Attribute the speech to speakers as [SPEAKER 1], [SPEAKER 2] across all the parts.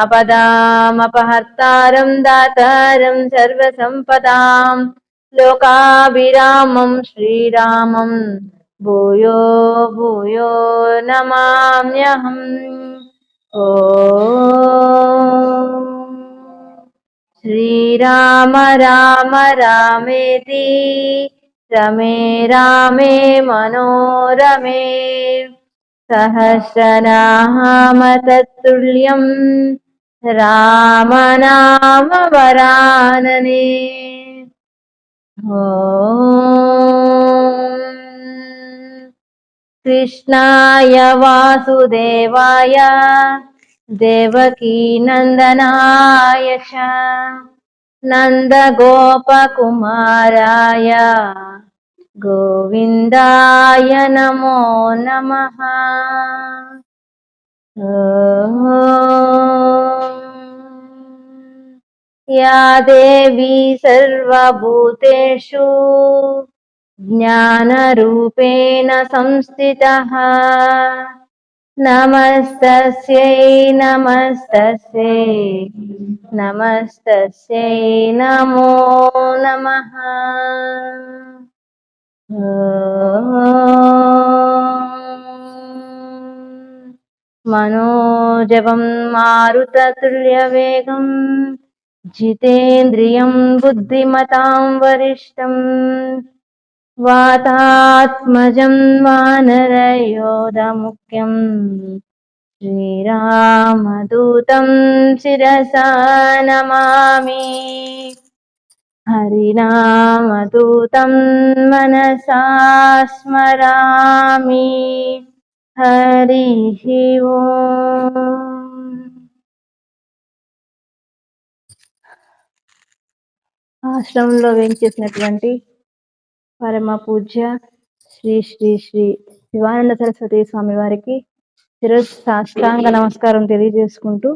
[SPEAKER 1] अपदामपहर्तारं दातारं सर्वसम्पदां लोकाभिरामं, श्रीरामं। भूयो भूयो नमाम्यहम्। ॐ श्रीराम, राम, रामेति। रमे, रामे, मनोरमे। सहस्रनाम तत्तुल्यं రామనామ వరాననే ఓ కృష్ణాయ వాసుదేవాయ దేవకీనందనాయ నందగోపకుమారాయ గోవిందాయ నమో నమ या देवी सर्वभूतेषु ज्ञानरूपेण संस्थितः। नमस्तस्यै नमस्तस्यै नमस्तस्यै नमो नमः मनोजवं मारुततुल्यवेगं जितेन्द्रियं बुद्धिमतां वरिष्ठं वातात्मजं वानरयोधमुख्यं श्रीरामदूतं शिरसा नमामि। हरिनामदूतं मनसा स्मरामि హరి ఆశ్రమంలో వేయించేసినటువంటి పరమ పూజ్య శ్రీ శ్రీ శ్రీ శివానంద సరస్వతి స్వామి వారికి ఈరోజు సాష్టాంగ నమస్కారం తెలియజేసుకుంటూ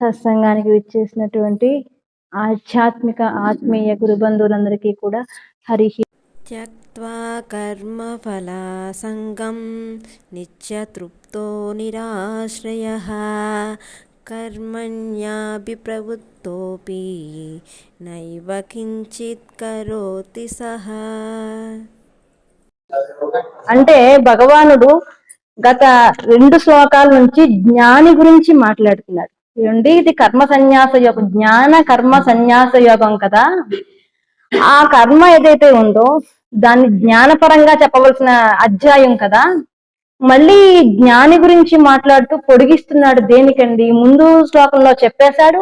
[SPEAKER 1] సత్సంగానికి విచ్చేసినటువంటి ఆధ్యాత్మిక ఆత్మీయ గురుబంధువులందరికీ కూడా హరిహి
[SPEAKER 2] त्यक्त्वा कर्मफलासङ्गं नित्यतृप्तो निराश्रयः कर्मण्याभिप्रवृत्तोऽपि नैव किञ्चित् करोति सः
[SPEAKER 1] అంటే భగవానుడు గత రెండు శ్లోకాల నుంచి జ్ఞాని గురించి మాట్లాడుతున్నాడు ఏమండి ఇది కర్మ సన్యాస యోగం జ్ఞాన కర్మ సన్యాస యోగం కదా ఆ కర్మ ఏదైతే ఉందో దాన్ని జ్ఞానపరంగా చెప్పవలసిన అధ్యాయం కదా. మళ్ళీ జ్ఞాని గురించి మాట్లాడుతూ పొడిగిస్తున్నాడు దేనికండి? ముందు శ్లోకంలో చెప్పేశాడు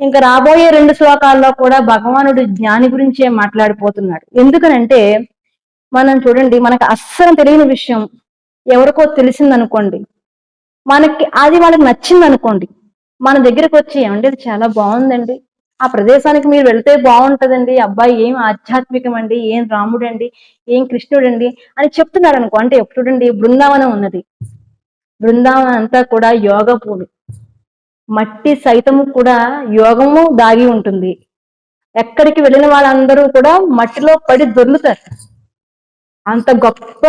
[SPEAKER 1] ఇంకా రాబోయే రెండు శ్లోకాల్లో కూడా భగవానుడు జ్ఞాని గురించే మాట్లాడిపోతున్నాడు. ఎందుకనంటే మనం చూడండి మనకు అస్సలు తెలియని విషయం ఎవరికో తెలిసిందనుకోండి మనకి అది వాళ్ళకి నచ్చింది అనుకోండి మన దగ్గరకు వచ్చి ఏమంటే ఇది చాలా బాగుందండి ఆ ప్రదేశానికి మీరు వెళ్తే బాగుంటుందండి. అబ్బాయి ఏం ఆధ్యాత్మికం అండి ఏం రాముడు అండి ఏం కృష్ణుడు అండి అని చెప్తున్నారు అనుకో అంటే చూడండి బృందావనం ఉన్నది. బృందావనం అంతా కూడా యోగ పూలు మట్టి సైతము కూడా యోగము దాగి ఉంటుంది. ఎక్కడికి వెళ్ళిన వాళ్ళందరూ కూడా మట్టిలో పడి దొర్లుతారు. అంత గొప్ప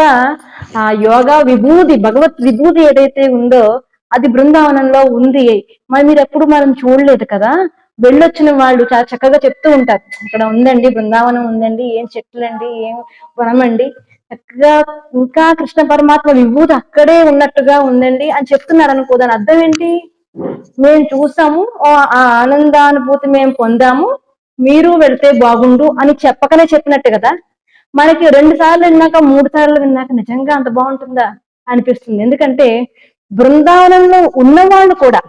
[SPEAKER 1] ఆ యోగా విభూది భగవత్ విభూది ఏదైతే ఉందో అది బృందావనంలో ఉంది. మరి మీరు ఎప్పుడు మనం చూడలేదు కదా? వెళ్ళొచ్చిన వాళ్ళు చాలా చక్కగా చెప్తూ ఉంటారు. ఇక్కడ ఉందండి బృందావనం ఉందండి ఏం చెట్లండి ఏం వనమండి. చక్కగా ఇంకా కృష్ణ పరమాత్మ విభూతి అక్కడే ఉన్నట్టుగా ఉందండి అని చెప్తున్నారు అనుకో దాని అర్థం ఏంటి? మేము చూసాము ఆ- ఆ ఆనందానుభూతి మేము పొందాము మీరు వెళ్తే బాగుండు అని చెప్పకనే చెప్పినట్టు కదా. మనకి రెండు సార్లు విన్నాక మూడు సార్లు విన్నాక నిజంగా అంత బాగుంటుందా అనిపిస్తుంది. ఎందుకంటే బృందావనంలో ఉన్నవాళ్ళు కూడా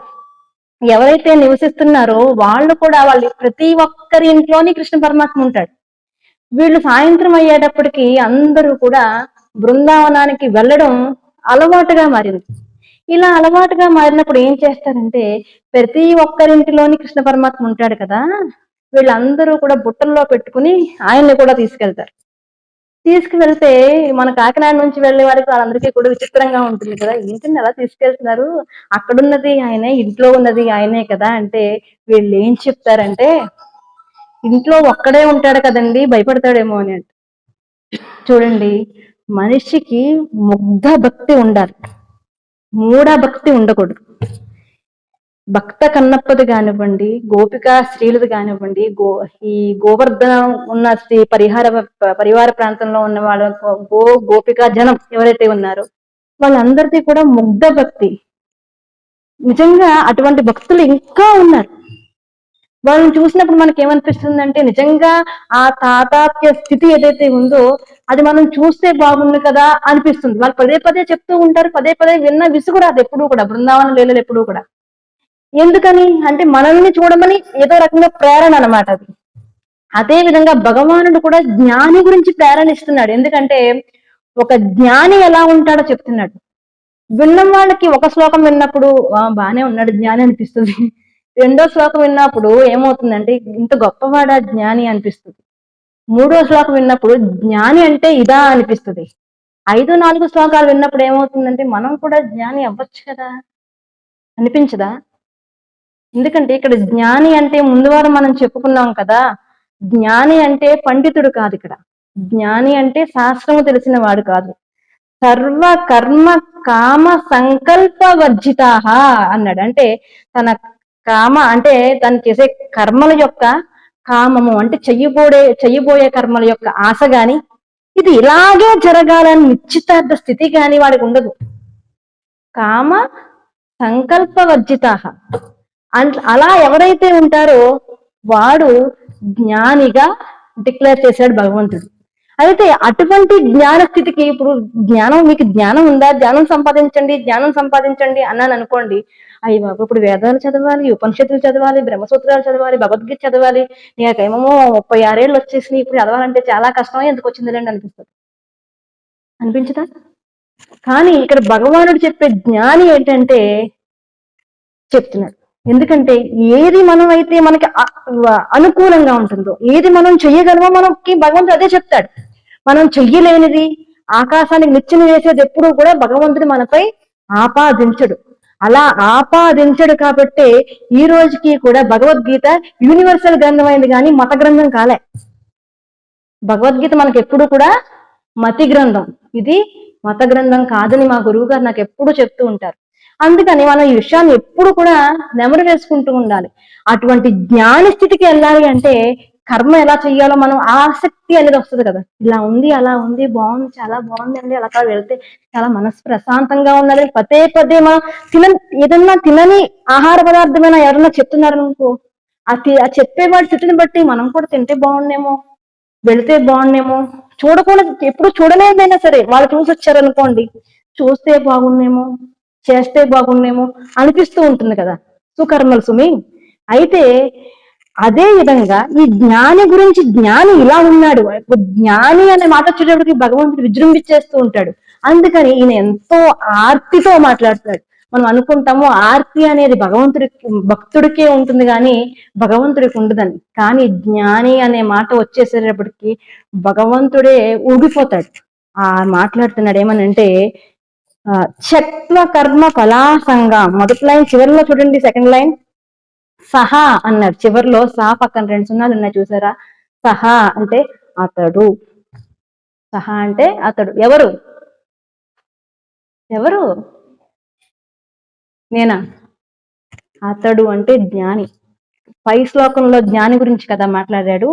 [SPEAKER 1] ఎవరైతే నివసిస్తున్నారో వాళ్ళు కూడా వాళ్ళు ప్రతి ఒక్కరి ఇంట్లోని కృష్ణ పరమాత్మ ఉంటాడు. వీళ్ళు సాయంత్రం అయ్యేటప్పటికి అందరూ కూడా బృందావనానికి వెళ్ళడం అలవాటుగా మారింది. ఇలా అలవాటుగా మారినప్పుడు ఏం చేస్తారంటే ప్రతి ఒక్కరింటిలోని కృష్ణ పరమాత్మ ఉంటాడు కదా వీళ్ళందరూ కూడా బుట్టల్లో పెట్టుకుని ఆయన్ని కూడా తీసుకెళ్తారు. తీసుకువెళ్తే మన కాకినాడ నుంచి వెళ్ళే వారికి వాళ్ళందరికీ కూడా విచిత్రంగా ఉంటుంది కదా. ఏంటంటే అలా తీసుకెళ్తున్నారు? అక్కడున్నది ఆయనే ఇంట్లో ఉన్నది ఆయనే కదా. అంటే వీళ్ళు ఏం చెప్తారంటే ఇంట్లో ఒక్కడే ఉంటాడు కదండి భయపడతాడేమో అని చూడండి మనిషికి ముగ్ధ భక్తి ఉండాలి. మూఢ భక్తి ఉండకూడదు. భక్త కన్నప్పది కానివ్వండి గోపిక స్త్రీలది కానివ్వండి గో ఈ గోవర్ధనం ఉన్న స్త్రీ పరిహార పరివార ప్రాంతంలో ఉన్న వాళ్ళ గో గోపిక జనం ఎవరైతే ఉన్నారో వాళ్ళందరిది కూడా ముగ్ధ భక్తి. నిజంగా అటువంటి భక్తులు ఇంకా ఉన్నారు. వాళ్ళని చూసినప్పుడు మనకి ఏమనిపిస్తుంది అంటే నిజంగా ఆ తాతాత్య స్థితి ఏదైతే ఉందో అది మనం చూస్తే బాగుంది కదా అనిపిస్తుంది. వాళ్ళు పదే పదే చెప్తూ ఉంటారు పదే పదే విన్న విసుగు రాదు ఎప్పుడూ కూడా. బృందావనం లేలేదు ఎప్పుడూ కూడా. ఎందుకని? అంటే మనల్ని చూడమని ఏదో రకంగా ప్రేరణ అన్నమాట అది. అదే విధంగా భగవానుడు కూడా జ్ఞాని గురించి ప్రేరణ ఇస్తున్నాడు. ఎందుకంటే ఒక జ్ఞాని ఎలా ఉంటాడో చెప్తున్నాడు. విన్న వాళ్ళకి ఒక శ్లోకం విన్నప్పుడు బానే ఉన్నాడు జ్ఞాని అనిపిస్తుంది. రెండో శ్లోకం విన్నప్పుడు ఏమవుతుందంటే ఇంత గొప్పవాడా జ్ఞాని అనిపిస్తుంది. మూడో శ్లోకం విన్నప్పుడు జ్ఞాని అంటే ఇదా అనిపిస్తుంది. ఐదు నాలుగు శ్లోకాలు విన్నప్పుడు ఏమవుతుందంటే మనం కూడా జ్ఞాని అవ్వచ్చు కదా? అనిపించదా? ఎందుకంటే ఇక్కడ జ్ఞాని అంటే ముందు వారం మనం చెప్పుకున్నాం కదా జ్ఞాని అంటే పండితుడు కాదు ఇక్కడ. జ్ఞాని అంటే శాస్త్రము తెలిసిన వాడు కాదు. సర్వ కర్మ కామ సంకల్ప వర్జితాహ అన్నాడు. అంటే తన కామ అంటే తను చేసే కర్మల యొక్క కామము అంటే చెయ్యబోడే చెయ్యబోయే కర్మల యొక్క ఆశ గాని ఇది ఇలాగే జరగాలని నిశ్చితార్థ స్థితి గాని వాడికి ఉండదు. కామ సంకల్ప వర్జితాహ. అలా ఎవరైతే ఉంటారో వాడు జ్ఞానిగా డిక్లేర్ చేశాడు భగవంతుడు. అయితే అటువంటి జ్ఞాన స్థితికి ఇప్పుడు జ్ఞానం మీకు జ్ఞానం ఉందా? జ్ఞానం సంపాదించండి జ్ఞానం సంపాదించండి అన్నాను అనుకోండి అయ్యి బాబు ఇప్పుడు వేదాలు చదవాలి ఉపనిషత్తులు చదవాలి బ్రహ్మసూత్రాలు చదవాలి భగవద్గీత చదవాలి నీకేమో ముప్పై ఆరేళ్ళు వచ్చేసి ఇప్పుడు చదవాలంటే చాలా కష్టం ఎందుకు వచ్చిందిలేండి అనిపిస్తుంది. అనిపించదా? కానీ ఇక్కడ భగవానుడు చెప్పే జ్ఞాని ఏంటంటే చెప్తున్నాడు. ఎందుకంటే ఏది మనం అయితే మనకి అనుకూలంగా ఉంటుందో ఏది మనం చెయ్యగలమో మనకి భగవంతుడు అదే చెప్తాడు. మనం చెయ్యలేనిది ఆకాశానికి నిచ్చెన వేసేది ఎప్పుడూ కూడా భగవంతుడు మనపై ఆపాదించడు. అలా ఆపాదించడు కాబట్టే ఈ రోజుకి కూడా భగవద్గీత యూనివర్సల్ గ్రంథం అయింది కానీ మత గ్రంథం కాలే. భగవద్గీత మనకి ఎప్పుడు కూడా మతి గ్రంథం. ఇది మత గ్రంథం కాదని మా గురువు గారు నాకు ఎప్పుడు చెప్తూ ఉంటారు. అందుకని మనం ఈ విషయాన్ని ఎప్పుడు కూడా నెమరు వేసుకుంటూ ఉండాలి. అటువంటి జ్ఞాని స్థితికి వెళ్ళాలి అంటే కర్మ ఎలా చెయ్యాలో మనం ఆసక్తి అనేది వస్తుంది కదా. ఇలా ఉంది అలా ఉంది బాగుంది చాలా బాగుంది అండి అలా వెళ్తే చాలా మనసు ప్రశాంతంగా ఉన్నది పదే పదే మనం తిన ఏదన్నా తినని ఆహార పదార్థమైన ఎవరన్నా చెప్తున్నారు అనుకో ఆ ఆ చెప్పేవాడి స్థితిని బట్టి మనం కూడా తింటే బాగుండేమో వెళితే బాగుండేమో చూడకుండా ఎప్పుడు చూడలేదైనా సరే వాళ్ళు చూసి వచ్చారనుకోండి చూస్తే బాగుండేమో చేస్తే బాగుండేమో అనిపిస్తూ ఉంటుంది కదా. సుకర్మలు సుమి అయితే అదే విధంగా ఈ జ్ఞాని గురించి జ్ఞాని ఇలా ఉన్నాడు. జ్ఞాని అనే మాట వచ్చేటప్పటికి భగవంతుడు విజృంభించేస్తూ ఉంటాడు. అందుకని ఈయన ఎంతో ఆర్తితో మాట్లాడుతాడు. మనం అనుకుంటాము ఆర్తి అనేది భగవంతుడికి భక్తుడికే ఉంటుంది కానీ భగవంతుడికి ఉండదని. కానీ జ్ఞాని అనే మాట వచ్చేసేటప్పటికి భగవంతుడే ఊగిపోతాడు. ఆ మాట్లాడుతున్నాడు ఏమనంటే ఆ, కర్మ ఫలాసంగా మొదటి లైన్ చివరిలో చూడండి సెకండ్ లైన్ సహా అన్నారు. చివరిలో సహా పక్కన రెండు సున్నాలు ఉన్నాయి చూసారా? సహా అంటే అతడు. సహా అంటే అతడు. ఎవరు? ఎవరు? నేనా? అతడు అంటే జ్ఞాని. పై శ్లోకంలో జ్ఞాని గురించి కదా మాట్లాడాడు?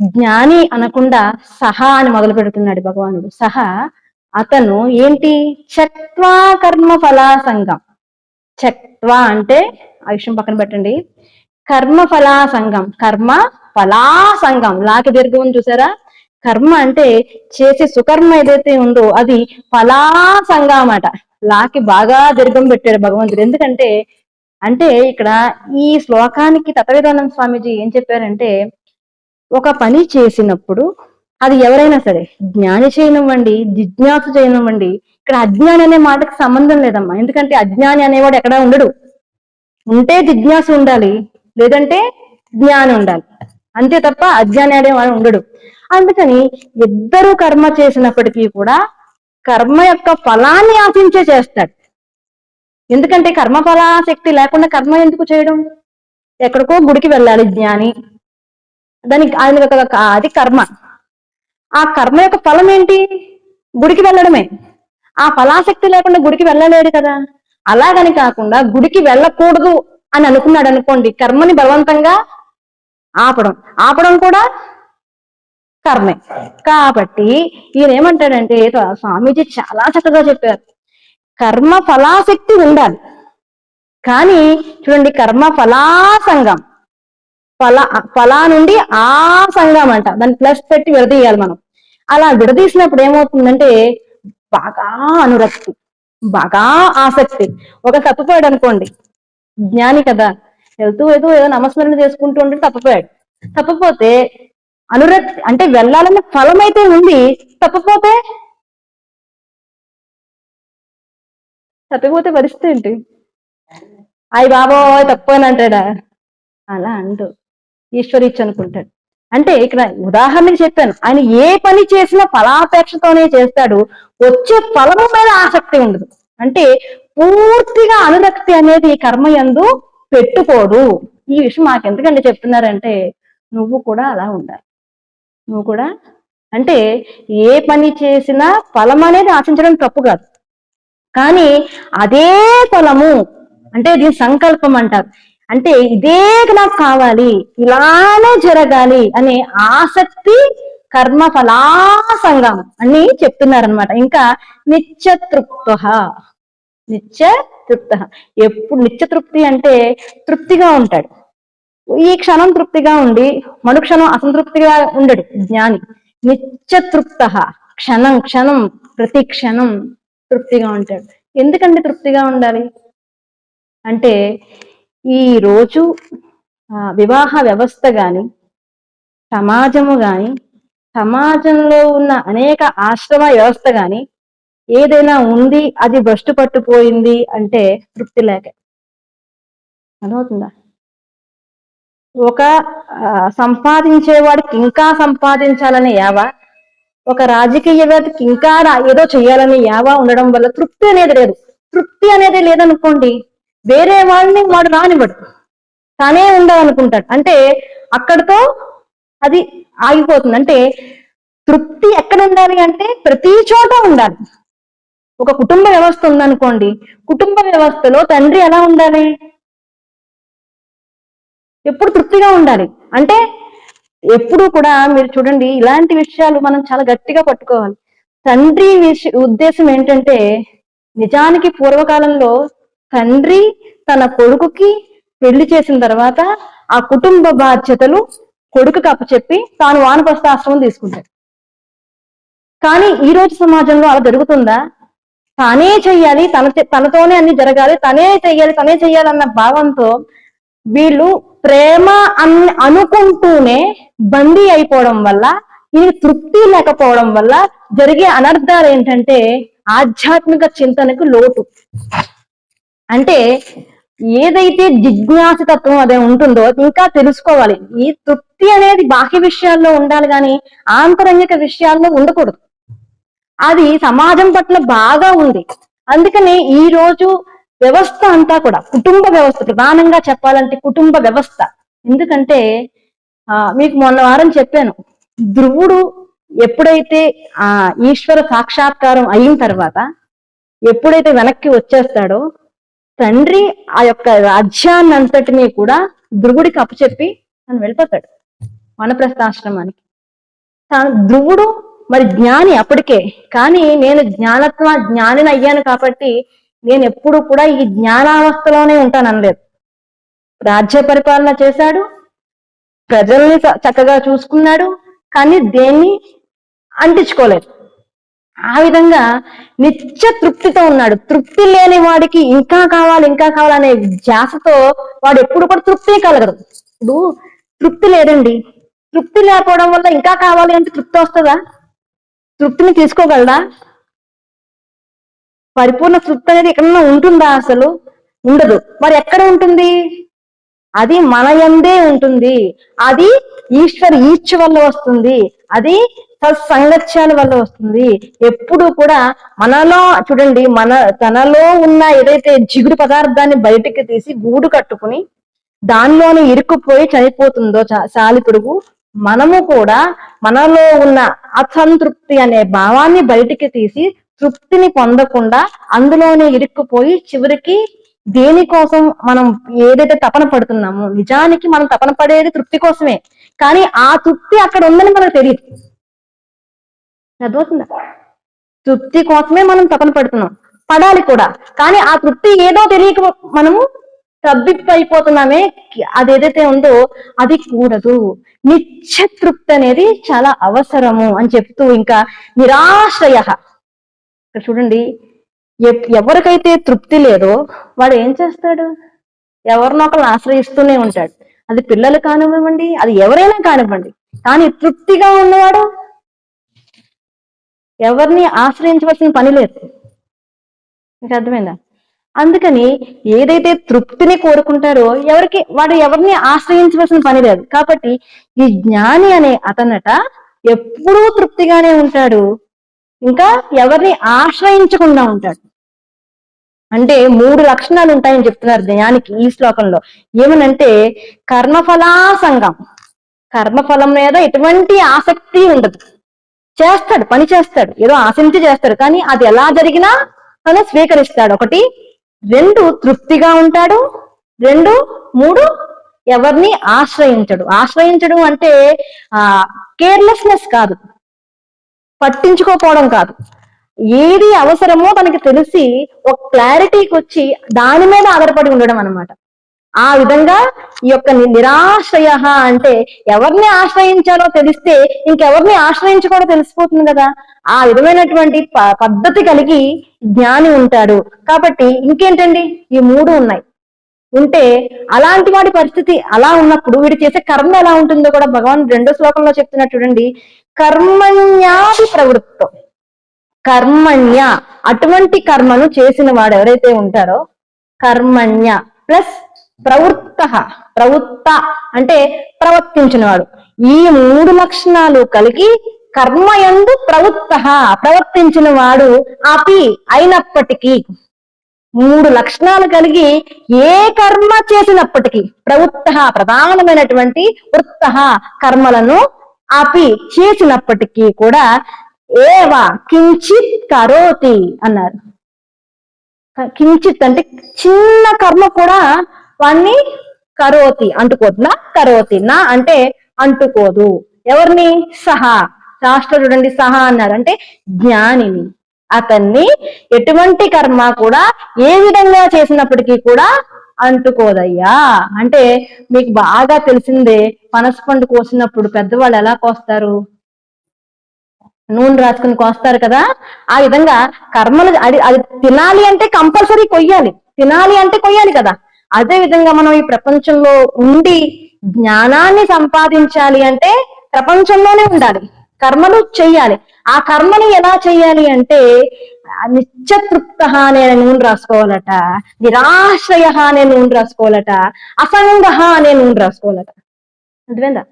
[SPEAKER 1] జ్ఞాని అనకుండా సహా అని మొదలు పెడుతున్నాడు భగవానుడు. సహా అతను ఏంటి? చక్వా కర్మ ఫలాసంగం చక్వా అంటే ఆ విషయం పక్కన పెట్టండి. కర్మ ఫలాసంగం కర్మ ఫలాసంగం లాకి దీర్ఘం చూసారా? కర్మ అంటే చేసే సుకర్మ ఏదైతే ఉందో అది ఫలాసంగం అన్నమాట లాకి బాగా దీర్ఘం పెట్టాడు భగవంతుడు. ఎందుకంటే అంటే ఇక్కడ ఈ శ్లోకానికి తత్వవిధానం స్వామీజీ ఏం చెప్పారంటే ఒక పని చేసినప్పుడు అది ఎవరైనా సరే జ్ఞాని చేయనివ్వండి జిజ్ఞాసు చేయనివ్వండి ఇక్కడ అజ్ఞాని అనే మాటకి సంబంధం లేదమ్మా. ఎందుకంటే అజ్ఞాని అనేవాడు ఎక్కడా ఉండడు. ఉంటే జిజ్ఞాసు ఉండాలి లేదంటే జ్ఞాని ఉండాలి. అంతే తప్ప అజ్ఞాని అనేవాడు ఉండడు. అందుకని ఇద్దరు కర్మ చేసినప్పటికీ కూడా కర్మ యొక్క ఫలాన్ని ఆశించే చేస్తాడు. ఎందుకంటే కర్మ ఫలాశక్తి లేకుండా కర్మ ఎందుకు చేయడం? ఎక్కడికో గుడికి వెళ్ళాలి జ్ఞాని. దానికి ఆయన ఒక అది కర్మ. ఆ కర్మ యొక్క ఫలం ఏంటి? గుడికి వెళ్ళడమే. ఆ ఫలాశక్తి లేకుండా గుడికి వెళ్ళలేడు కదా. అలాగని కాకుండా గుడికి వెళ్ళకూడదు అని అనుకున్నాడు అనుకోండి కర్మని బలవంతంగా ఆపడం. ఆపడం కూడా కర్మే. కాబట్టి ఈయన ఏమంటాడంటే స్వామీజీ చాలా చక్కగా చెప్పారు. కర్మ ఫలాశక్తి ఉండాలి. కానీ చూడండి కర్మ ఫలాసంగం ఫల ఫలా నుండి ఆ సంఘం అంట. దాన్ని ప్లస్ పెట్టి విడదీయాలి మనం. అలా విడదీసినప్పుడు ఏమవుతుందంటే బాగా అనురక్తి బాగా ఆసక్తి. ఒక తప్పిపోయాడు అనుకోండి. జ్ఞాని కదా. వెళ్తూ ఏదో ఏదో నమస్మరణ చేసుకుంటూ ఉంటే తప్పిపోయాడు. తప్పపోతే అనురక్తి అంటే వెళ్ళాలన్న ఫలం అయితే ఉంది. తప్పపోతే తప్పిపోతే పరిస్థితి ఏంటి? అయ్యి బాబో తప్పని అంటాడా? అలా అంటూ ఈశ్వరీచ్ అనుకుంటాడు. అంటే ఇక్కడ ఉదాహరణకి చెప్పాను. ఆయన ఏ పని చేసినా ఫలాపేక్షతోనే చేస్తాడు. వచ్చే ఫలము మీద ఆసక్తి ఉండదు. అంటే పూర్తిగా అనురక్తి అనేది కర్మ యందు పెట్టుకోడు. ఈ విషయం మాకు ఎందుకంటే చెప్తున్నారంటే నువ్వు కూడా అలా ఉండాలి. నువ్వు కూడా అంటే ఏ పని చేసినా ఫలం అనేది ఆశించడం తప్పు కాదు. కానీ అదే ఫలము అంటే దీని సంకల్పం అంటారు. అంటే ఇదే నాకు కావాలి ఇలానే జరగాలి అనే ఆసక్తి కర్మ ఫలాసంగం అని చెప్తున్నారనమాట ఇంకా నిత్యతృప్త నిత్య తృప్త ఎప్పుడు నిత్యతృప్తి అంటే తృప్తిగా ఉంటాడు. ఈ క్షణం తృప్తిగా ఉండి మరుక్షణం అసంతృప్తిగా ఉండడు జ్ఞాని. నిత్యతృప్త క్షణం క్షణం ప్రతి క్షణం తృప్తిగా ఉంటాడు. ఎందుకంటే తృప్తిగా ఉండాలి? అంటే ఈ రోజు ఆ, వివాహ వ్యవస్థ కానీ సమాజము కానీ సమాజంలో ఉన్న అనేక ఆశ్రమ వ్యవస్థ కానీ ఏదైనా ఉంది అది భ్రష్టు పట్టుపోయింది అంటే తృప్తి లేక. అర్థమవుతుందా? ఒక సంపాదించేవాడికి ఇంకా సంపాదించాలనే యావ ఒక రాజకీయవేత్తకి ఇంకా ఏదో చేయాలని యావ ఉండడం వల్ల తృప్తి అనేది లేదు. తృప్తి అనేది లేదనుకోండి వేరే వాళ్ళని వాడు రానివ్వడు. తానే ఉండాలనుకుంటాడు. అంటే అక్కడతో అది ఆగిపోతుంది. అంటే తృప్తి ఎక్కడ ఉండాలి అంటే ప్రతి చోట ఉండాలి. ఒక కుటుంబ వ్యవస్థ ఉందనుకోండి. కుటుంబ వ్యవస్థలో తండ్రి ఎలా ఉండాలి? ఎప్పుడు తృప్తిగా ఉండాలి. అంటే ఎప్పుడు కూడా మీరు చూడండి ఇలాంటి విషయాలు మనం చాలా గట్టిగా పట్టుకోవాలి. తండ్రి విష- ఉద్దేశం ఏంటంటే నిజానికి పూర్వకాలంలో తండ్రి తన కొడుకుకి పెళ్ళి చేసిన తర్వాత ఆ కుటుంబ బాధ్యతలు కొడుకుకి అప్పచెప్పి తాను వానప్రస్థాశ్రమం తీసుకుంటాడు. కానీ ఈ రోజు సమాజంలో అలా జరుగుతుందా? తానే చెయ్యాలి తన తనతోనే అన్ని జరగాలి తనే చెయ్యాలి తనే చెయ్యాలన్న భావంతో వీళ్ళు ప్రేమ అని అనుకుంటూనే బందీ అయిపోవడం వల్ల ఈ తృప్తి లేకపోవడం వల్ల జరిగే అనర్థాలు ఏంటంటే ఆధ్యాత్మిక చింతనకు లోటు. అంటే ఏదైతే జిజ్ఞాస తత్వం అదే ఉంటుందో ఇంకా తెలుసుకోవాలి. ఈ తృప్తి అనేది బాహ్య విషయాల్లో ఉండాలి కానీ ఆంతరంగిక విషయాల్లో ఉండకూడదు. అది సమాజం పట్ల బాగా ఉంది. అందుకనే ఈ రోజు వ్యవస్థ అంతా కూడా కుటుంబ వ్యవస్థ ప్రధానంగా చెప్పాలంటే కుటుంబ వ్యవస్థ. ఎందుకంటే ఆ మీకు మొన్న వారం చెప్పాను. ధ్రువుడు ఎప్పుడైతే ఆ ఈశ్వర సాక్షాత్కారం అయిన తర్వాత ఎప్పుడైతే వెనక్కి వచ్చేస్తాడో తండ్రి ఆ యొక్క రాజ్యాన్ని అంతటినీ కూడా ధ్రువుడికి అప్పచెప్పి తను వెళ్ళిపోతాడు వనప్రస్థాశ్రమానికి. తాను ధ్రువుడు మరి జ్ఞాని అప్పటికే. కానీ నేను జ్ఞానత్వ జ్ఞానిని అయ్యాను కాబట్టి నేను ఎప్పుడు కూడా ఈ జ్ఞానావస్థలోనే ఉంటాను అనలేదు రాజ్య పరిపాలన చేశాడు ప్రజల్ని చ- చక్కగా చూసుకున్నాడు కానీ దేన్ని అంటించుకోలేదు. ఆ విధంగా నిత్య తృప్తితో ఉన్నాడు. తృప్తి లేని వాడికి ఇంకా కావాలి ఇంకా కావాలనే ధ్యాసతో వాడు ఎప్పుడు కూడా తృప్తి కలగదు ఇప్పుడు తృప్తి లేదండి. తృప్తి లేకపోవడం వల్ల ఇంకా కావాలి అంటే తృప్తి వస్తుందా? తృప్తిని తీసుకోగలడా? పరిపూర్ణ తృప్తి అనేది ఎక్కడన్నా ఉంటుందా అసలు? ఉండదు. మరి ఎక్కడ ఉంటుంది? అది మన యందే ఉంటుంది. అది ఈశ్వర ఈచ్ఛ వల్ల వస్తుంది. అది సత్సంగత్యాల వల్ల వస్తుంది. ఎప్పుడు కూడా మనలో చూడండి మన తనలో ఉన్న ఏదైతే జిగురు పదార్థాన్ని బయటికి తీసి గూడు కట్టుకుని దానిలోనే ఇరుక్కుపోయి చనిపోతుందో చా- సాలిపురుగు మనము కూడా మనలో ఉన్న అసంతృప్తి అనే భావాన్ని బయటికి తీసి తృప్తిని పొందకుండా అందులోనే ఇరుక్కుపోయి చివరికి దేనికోసం మనం ఏదైతే తపన పడుతున్నామో నిజానికి మనం తపన పడేది తృప్తి కోసమే. కానీ ఆ తృప్తి అక్కడ ఉందని మనకు తెలియదు అర్థమవుతుందా? తృప్తి కోసమే మనం తపన పడుతున్నాం. పడాలి కూడా. కానీ ఆ తృప్తి ఏదో తెలియక మనము తబ్బిప్పైపోతున్నామే అది ఏదైతే ఉందో అది కూడదు. నిత్య తృప్తి అనేది చాలా అవసరము అని చెప్తూ ఇంకా నిరాశ్రయ. ఇక్కడ చూడండి. ఎవరికైతే తృప్తి లేదో వాడు ఏం చేస్తాడు? ఎవరినో ఒకరిని ఆశ్రయిస్తూనే ఉంటాడు. అది పిల్లలు కానివ్వండి అది ఎవరైనా కానివ్వండి. కానీ తృప్తిగా ఉన్నవాడు ఎవరిని ఆశ్రయించవలసిన పని లేదు. మీకు అర్థమైందా? అందుకని ఏదైతే తృప్తిని కోరుకుంటారో ఎవరికి వాడు ఎవరిని ఆశ్రయించవలసిన పని లేదు. కాబట్టి ఈ జ్ఞాని అనే అతనట ఎప్పుడూ తృప్తిగానే ఉంటాడు. ఇంకా ఎవరిని ఆశ్రయించకుండా ఉంటాడు. అంటే మూడు లక్షణాలు ఉంటాయని చెప్తున్నారు జ్ఞానికి ఈ శ్లోకంలో. ఏమనంటే కర్మఫలాసంగం. కర్మఫలం మీద ఎటువంటి ఆసక్తి ఉండదు. చేస్తాడు పని చేస్తాడు. ఏదో ఆశించి చేస్తాడు. కానీ అది ఎలా జరిగినా తను స్వీకరిస్తాడు. ఒకటి రెండు తృప్తిగా ఉంటాడు. రెండు మూడు ఎవరిని ఆశ్రయించడు. ఆశ్రయించడం అంటే ఆ కేర్లెస్నెస్ కాదు. పట్టించుకోకపోవడం కాదు. ఏది అవసరమో తనకి తెలిసి ఒక క్లారిటీకి వచ్చి దాని మీద ఆధారపడి ఉండడం అనమాట ఆ విధంగా ఈ యొక్క నిరాశ్రయ అంటే ఎవరిని ఆశ్రయించాలో తెలిస్తే ఇంకెవరిని ఆశ్రయించుకోవడం తెలిసిపోతుంది కదా. ఆ విధమైనటువంటి ప- పద్ధతి కలిగి జ్ఞాని ఉంటాడు. కాబట్టి ఇంకేంటండి? ఈ మూడు ఉన్నాయి. ఉంటే అలాంటి వాడి పరిస్థితి అలా ఉన్నప్పుడు వీడు చేసే కర్మ ఎలా ఉంటుందో కూడా భగవాన్ రెండో శ్లోకంలో చెప్తున్నట్టు చూడండి. కర్మణ్యాది ప్రవృత్తం. కర్మణ్య అటువంటి కర్మను చేసిన వాడు ఎవరైతే ఉంటారో కర్మణ్య ప్లస్ ప్రవృత్త ప్రవృత్త అంటే ప్రవర్తించినవాడు. ఈ మూడు లక్షణాలు కలిగి కర్మయందు ప్రవృత్త ప్రవర్తించిన వాడు అపి అయినప్పటికీ. మూడు లక్షణాలు కలిగి ఏ కర్మ చేసినప్పటికీ ప్రవృత్త ప్రధానమైనటువంటి వృత్త కర్మలను అపి చేసినప్పటికీ కూడా ఏవా కించిత్ కరోతి అన్నారు. కించిత్ అంటే చిన్న కర్మ కూడా వాణ్ణి? కరోతి. అంటుకోదు నా కరోతి. నా అంటే అంటుకోదు. ఎవరిని? సహా. శాస్త్ర చూడండి సహా అన్నారు. అంటే జ్ఞానిని. అతన్ని ఎటువంటి కర్మ కూడా ఏ విధంగా చేసినప్పటికీ కూడా అంటుకోదయ్యా. అంటే మీకు బాగా తెలిసిందే పనస పండు కోసినప్పుడు పెద్దవాళ్ళు ఎలా కోస్తారు? నూనె రాసుకుని కోస్తారు కదా. ఆ విధంగా కర్మలు అది అది తినాలి అంటే కంపల్సరీ కొయ్యాలి. తినాలి అంటే కొయ్యాలి కదా. అదే విధంగా మనం ఈ ప్రపంచంలో ఉండి జ్ఞానాన్ని సంపాదించాలి అంటే ప్రపంచంలోనే ఉండాలి. కర్మలు చెయ్యాలి. ఆ కర్మని ఎలా చెయ్యాలి అంటే నిత్యతృప్త అనే నూనె రాసుకోవాలట నిరాశ్రయ అనే నూనె రాసుకోవాలట అసంగ అనే నూనె రాసుకోవాలట. అర్థమైందా?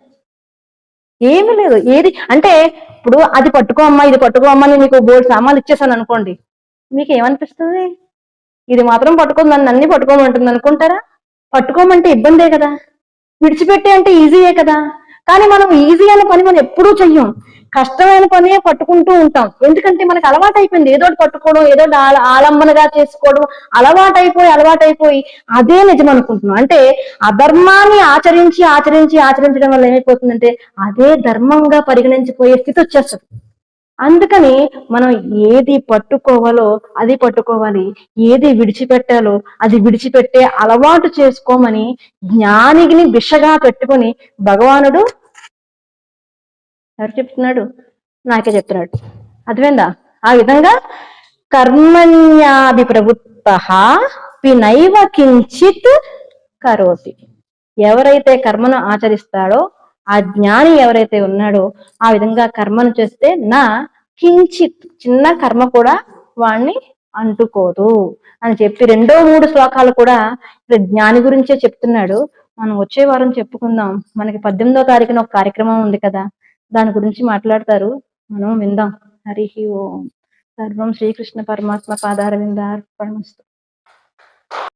[SPEAKER 1] ఏమీ లేదు. ఏది అంటే ఇప్పుడు అది పట్టుకో అమ్మా ఇది పట్టుకో అమ్మా నేను మీకు బోర్డు సామాన్లు ఇచ్చేసాను అనుకోండి. మీకు ఏమనిపిస్తుంది ఇది మాత్రం పట్టుకోదు నన్ను అన్ని పట్టుకోమంటుంది అనుకుంటారా? పట్టుకోమంటే ఇబ్బందే కదా. విడిచిపెట్టే అంటే ఈజీయే కదా. కానీ మనం ఈజీ అయిన పని మనం ఎప్పుడూ చెయ్యం. కష్టమైన పనే పట్టుకుంటూ ఉంటాం. ఎందుకంటే మనకు అలవాటు అయిపోయింది. ఏదో పట్టుకోవడం ఏదో ఆలంబనగా చేసుకోవడం అలవాటైపోయి అలవాటైపోయి అదే నిజం అనుకుంటున్నాం. అంటే అధర్మాన్ని ఆచరించి ఆచరించి ఆచరించడం వల్ల ఏమైపోతుందంటే అదే ధర్మంగా పరిగణించిపోయే స్థితి వచ్చేస్తుంది. అందుకని మనం ఏది పట్టుకోవాలో అది పట్టుకోవాలి. ఏది విడిచిపెట్టాలో అది విడిచిపెట్టే అలవాటు చేసుకోమని జ్ఞానిని దిశగా పెట్టుకొని భగవానుడు ఎవరు చెప్తున్నాడు? నాకే చెప్తున్నాడు. అర్థమైందా? ఆ విధంగా కర్మణ్యాభిప్రవృత్త పినైవ కించిత్ కరోతి. ఎవరైతే కర్మను ఆచరిస్తాడో ఆ జ్ఞాని ఎవరైతే ఉన్నాడో ఆ విధంగా కర్మను చేస్తే నా కించిత్ చిన్న కర్మ కూడా వాణ్ణి అంటుకోదు అని చెప్పి రెండో మూడు శ్లోకాలు కూడా ఇక్కడ జ్ఞాని గురించే చెప్తున్నాడు. మనం వచ్చే వారం చెప్పుకుందాం. మనకి పద్దెనిమిదో తారీఖున ఒక కార్యక్రమం ఉంది కదా దాని గురించి మాట్లాడతారు. మనం విందాం. హరి ఓం. సర్వం శ్రీకృష్ణ పరమాత్మ పాదార విందార్పణమస్తు